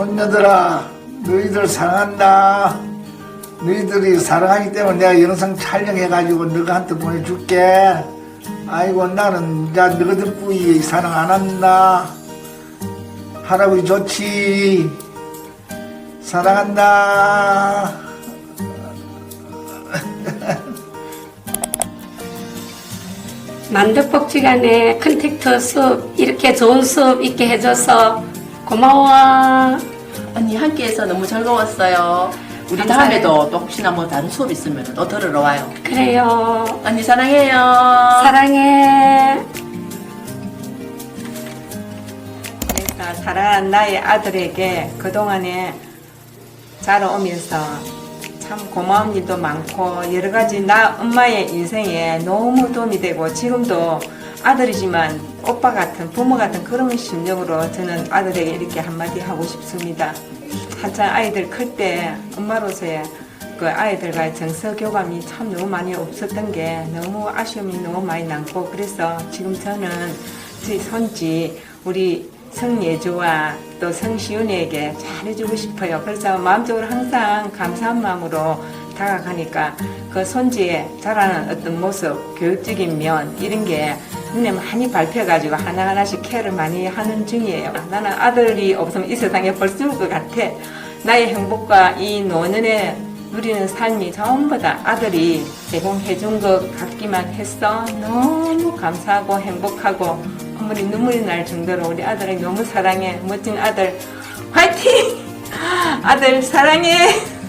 손녀들아, 너희들 사랑한다. 너희들이 사랑하기 때문에 내가 영상 촬영해가지고 너희한테 보내줄게. 아이고, 나는 야, 너희들 뿌이 사랑 안 한다. 할아버지 좋지. 사랑한다. 만두복지관의 컨택트 수업 이렇게 좋은 수업 있게 해줘서 고마워. 함께해서 너무 즐거웠어요. 우리 감사해요. 다음에도 또 혹시나 뭐 다른 수업 있으면 또 들으러 와요. 그래요. 언니 사랑해요. 사랑해. 그래서 사랑하는 나의 아들에게 그동안에 자라오면서 참 고마운 일도 많고 여러 가지 나 엄마의 인생에 너무 도움이 되고 지금도 아들이지만 오빠 같은 부모 같은 그런 심정으로 저는 아들에게 이렇게 한마디 하고 싶습니다. 한참 아이들 클 때 엄마로서의 그 아이들과의 정서 교감이 참 너무 많이 없었던 게 너무 아쉬움이 너무 많이 남고 그래서 지금 저는 저희 손지 우리 성예주와 또 성시윤에게 잘해주고 싶어요. 그래서 마음적으로 항상 감사한 마음으로 다가가니까 그 손지에 자라는 어떤 모습, 교육적인 면 이런 게 눈에 많이 밟혀가지고 하나하나씩 케어를 많이 하는 중이에요. 나는 아들이 없으면 이 세상에 벌수 없을 것 같아. 나의 행복과 이 노년에 누리는 삶이 전부 다 아들이 제공해준 것 같기만 했어. 너무 감사하고 행복하고 아무리 눈물이 날 정도로 우리 아들을 너무 사랑해. 멋진 아들. 화이팅! 아들 사랑해!